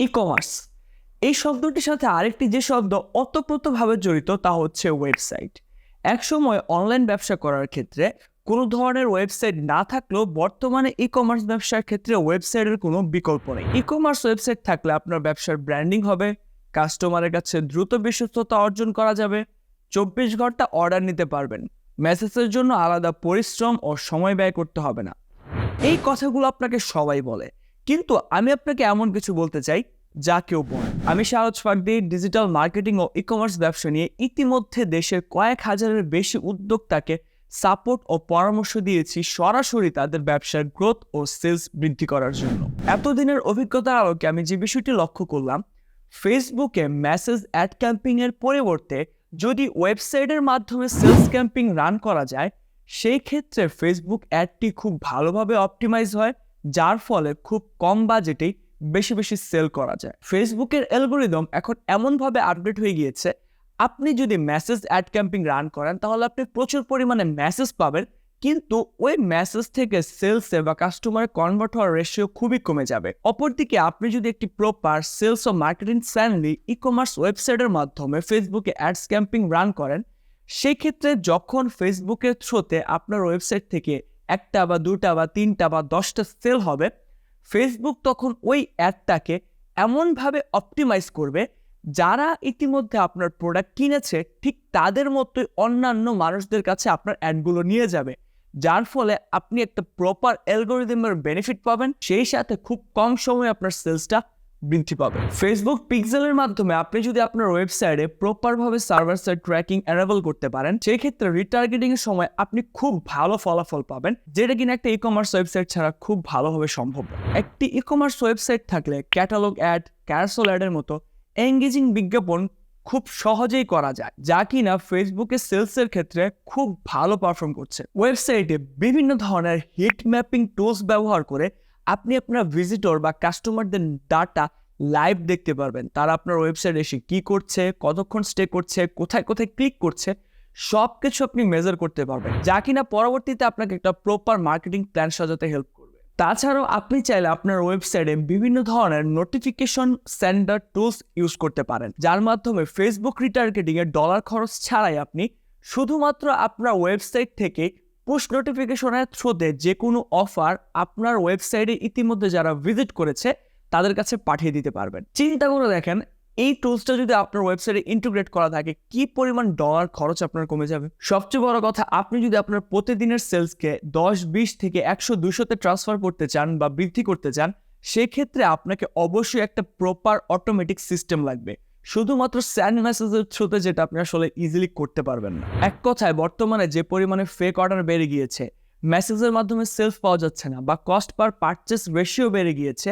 E commerce এই শব্দটির সাথে আরেকটি যে শব্দ অতপ্রতভাবে জড়িত তা হচ্ছে ওয়েবসাইট। একসময় অনলাইন ব্যবসা করার ক্ষেত্রে কোনো ধরনের ওয়েবসাইট না থাকলেও বর্তমানে ই কমার্স ব্যবসার ক্ষেত্রে ওয়েবসাইটের কোনো বিকল্প নেই। ই কমার্স ওয়েবসাইট থাকলে আপনার ব্যবসার ব্র্যান্ডিং হবে, কাস্টমারের কাছে দ্রুত বিশ্বস্ততা অর্জন করা যাবে, চব্বিশ ঘণ্টা অর্ডার নিতে পারবেন, মেসেজের জন্য আলাদা পরিশ্রম ও সময় ব্যয় করতে হবে না। এই কথাগুলো আপনাকে সবাই বলে। কিন্তু আমি আপনাকে এমন কিছু বলতে চাই, যা কেউ বলে আমি সাহজ ফাকদি ডিজিটাল মার্কেটিং ও ই কমার্স ব্যবসা নিয়ে ইতিমধ্যে দেশের কয়েক হাজারের বেশি উদ্যোক্তাকে সাপোর্ট ও পরামর্শ দিয়েছি সরাসরি তাদের ব্যবসার গ্রোথ ও সেলস বৃদ্ধি করার জন্য। এতদিনের অভিজ্ঞতার আলোকে আমি যে বিষয়টি লক্ষ্য করলাম ফেসবুকে মেসেজ অ্যাড ক্যাম্পিংয়ের পরিবর্তে যদি ওয়েবসাইটের মাধ্যমে সেলস ক্যাম্পিং রান করা যায়, সেই ক্ষেত্রে ফেসবুক অ্যাডটি খুব ভালোভাবে অপটিমাইজ হয় যার ফলে খুব কম বাজেটেই বেশি বেশি সেল করা যায়। ফেসবুকের অ্যালগোরিদম এখন এমনভাবে আপডেট হয়ে গিয়েছে, আপনি যদি মেসেজ অ্যাড ক্যাম্পিং রান করেন, তাহলে আপনি প্রচুর পরিমাণে মেসেজ পাবেন, কিন্তু ওই মেসেজ থেকে সেলসে বা কাস্টমার কনভার্ট হওয়ার রেশিও খুবই কমে যাবে। অপরদিকে আপনি যদি একটি প্রপার সেলস ও মার্কেটিং ফ্রেন্ডলি ই কমার্স ওয়েবসাইটের মাধ্যমে ফেসবুকে অ্যাডস ক্যাম্পিং রান করেন সেই ক্ষেত্রে যখন ফেসবুকের থ্রোতে আপনার ওয়েবসাইট থেকে একটা বা দুটা বা তিনটা বা দশটা সেল হবে ফেসবুক তখন ওই অ্যাডটাকে এমনভাবে অপটিমাইজ করবে, যারা ইতিমধ্যে আপনার প্রোডাক্ট কিনেছে, ঠিক তাদের মতোই অন্যান্য মানুষদের কাছে আপনার অ্যাডগুলো নিয়ে যাবে। যার ফলে আপনি একটা প্রপার অ্যালগোরিদমের বেনিফিট পাবেন, সেই সাথে খুব কম সময়ে আপনার সেলসটা বৃদ্ধি পাবে। ফেসবুক পিক্সেলের মাধ্যমে আপনি যদি আপনার ওয়েবসাইটে প্রপারভাবে সার্ভার সাইড ট্র্যাকিং অ্যানাবল করতে পারেন সেই ক্ষেত্রে রিটার্গেটিং এর সময় আপনি খুব ভালো ফলাফল পাবেন, যেটা কিনা একটা ই কমার্স ওয়েবসাইট ছাড়া খুব ভালোভাবে সম্ভব একটি ই কমার্স ওয়েবসাইট থাকলে ক্যাটালগ অ্যাড ক্যারসোল অ্যাডের মতো এঙ্গেজিং বিজ্ঞাপন খুব সহজেই করা যায়, যা কিনা ফেসবুকে সেলসের ক্ষেত্রে খুব ভালো পারফর্ম করছে। ওয়েবসাইটে বিভিন্ন ধরনের হিট ম্যাপিং টুলস ব্যবহার করে আপনি আপনার ভিজিটর বা কাস্টমারদের ডাটা লাইভ দেখতে পারবেন। তারা আপনার ওয়েবসাইটে এসে কি করছে, কতক্ষণ স্টে করছে, কোথায় কোথায় ক্লিক করছে সব কিছু আপনি মেজার করতে পারবেন। যা কিনা পরবর্তীতে আপনাকে একটা প্রপার মার্কেটিং প্ল্যান সাজাতে হেল্প করবে। তাছাড়াও আপনি চাইলে আপনার ওয়েবসাইটে বিভিন্ন ধরনের নোটিফিকেশন সেন্ডার টুলস ইউজ করতে পারেন। যার মাধ্যমে ফেসবুক রিটার্গেটিং এর ডলার খরচ ছাড়াই আপনি শুধুমাত্র আপনার ওয়েবসাইট থেকে পুশ নোটিফিকেশনের থ্রুতে যে কোনো অফার আপনার ওয়েবসাইটে ইতিমধ্যে যারা ভিজিট করেছে তাদের কাছে পাঠিয়ে দিতে পারবেন। চিন্তা করে দেখেন, এই টুলসটা যদি আপনার ওয়েবসাইটে ইন্টিগ্রেট করা থাকে, কি পরিমাণ ডলার খরচ আপনার কমে যাবে? সবচেয়ে বড় কথা, আপনি যদি আপনার প্রতিদিনের সেলসকে দশ, বিশ থেকে একশো দুশোতে ট্রান্সফার করতে চান বা বৃদ্ধি করতে চান, সেক্ষেত্রে আপনাকে অবশ্যই একটা প্রপার অটোমেটিক সিস্টেম লাগবে। শুধুমাত্র স্যান্ড মেসেজের থ্রুতে যেটা আপনি আসলে ইজিলি করতে পারবেন না। এক কথায়, বর্তমানে যে পরিমাণে ফেক অর্ডার বেড়ে গিয়েছে মেসেজের মাধ্যমে সেলস পাওয়া যাচ্ছে না বা কস্ট পার পারচেস রেশিও বেড়ে গিয়েছে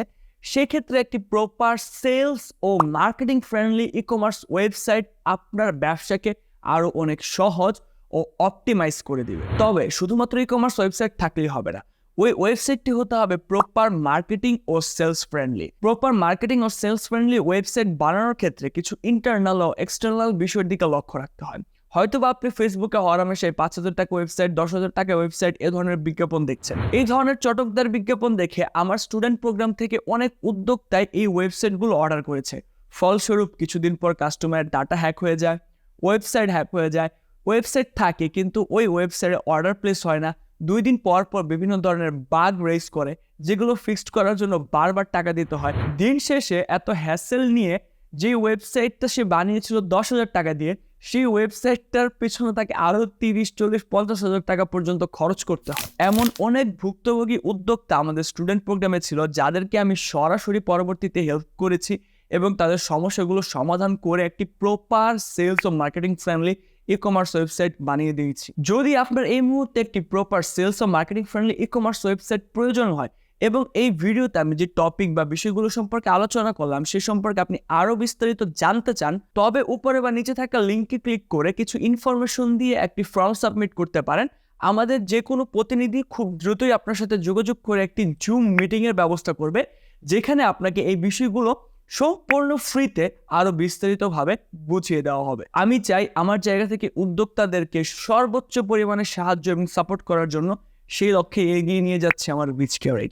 সেক্ষেত্রে একটি প্রপার সেলস ও marketing friendly e commerce website আপনার ব্যবসাকে আরও অনেক সহজ ও অপটিমাইজ করে দিবে। তবে শুধুমাত্র ই কমার্স ওয়েবসাইট থাকলেই হবে না, ওই ওয়েবসাইটটি হতে হবে প্রপার মার্কেটিং ও সেলস ফ্রেন্ডলি প্রপার মার্কেটিং ও সেলস ফ্রেন্ডলি ওয়েবসাইট বানানোর ক্ষেত্রে কিছু ইন্টারনাল ও এক্সটার্নাল বিষয়ের দিকে লক্ষ্য রাখতে হয়। হয়তো বা আপনি ফেসবুকে হরামেশাই পাঁচ হাজার টাকা ওয়েবসাইট দশ হাজার টাকা ওয়েবসাইট এ ধরনের বিজ্ঞাপন দেখছেন। এই ধরনের চটকদার বিজ্ঞাপন দেখে আমার স্টুডেন্ট প্রোগ্রাম থেকে অনেক উদ্যোক্তায় এই ওয়েবসাইটগুলো অর্ডার করেছে। ফলস্বরূপ কিছুদিন পর কাস্টমারের ডাটা হ্যাক হয়ে যায় ওয়েবসাইট হ্যাক হয়ে যায় ওয়েবসাইট থাকে কিন্তু ওই ওয়েবসাইটে অর্ডার প্লেস হয় না। দুই দিন পর পর বিভিন্ন ধরনের বাগ রেস করে, যেগুলো ফিক্সড করার জন্য বারবার টাকা দিতে হয়। দিন শেষে এত হ্যাসেল নিয়ে যে ওয়েবসাইটটা সে বানিয়েছিল দশ হাজার টাকা দিয়ে সেই ওয়েবসাইটটার পেছনে তাকে আরও তিরিশ, চল্লিশ, পঞ্চাশ হাজার টাকা পর্যন্ত খরচ করতে হয়। এমন অনেক ভুক্তভোগী উদ্যোক্তা আমাদের স্টুডেন্ট প্রোগ্রামে ছিল, যাদেরকে আমি সরাসরি পরবর্তীতে হেল্প করেছি এবং তাদের সমস্যাগুলো সমাধান করে একটি প্রপার সেলস ও marketing friendly e commerce website বানিয়ে দিয়েছি। যদি আপনার এই মুহূর্তে একটি প্রপার সেলস ও marketing friendly e commerce website প্রয়োজন হয় এবং এই ভিডিওতে আমি যে টপিক বা বিষয়গুলো সম্পর্কে আলোচনা করলাম, সে সম্পর্কে আপনি আরও বিস্তারিত জানতে চান, তবে উপরে বা নিচে থাকা লিঙ্কে ক্লিক করে কিছু ইনফরমেশন দিয়ে একটি ফর্ম সাবমিট করতে পারেন। আমাদের যে কোনো প্রতিনিধি খুব দ্রুতই আপনার সাথে যোগাযোগ করে একটি জুম মিটিংয়ের ব্যবস্থা করবে, যেখানে আপনাকে এই বিষয়গুলো সম্পূর্ণ ফ্রিতে আরও বিস্তারিতভাবে বুঝিয়ে দেওয়া হবে। আমি চাই আমার জায়গা থেকে উদ্যোক্তাদেরকে সর্বোচ্চ পরিমাণে সাহায্য এবং সাপোর্ট করার জন্য সেই লক্ষ্যে এগিয়ে নিয়ে যাচ্ছে আমার বিচ কেয়ারাইট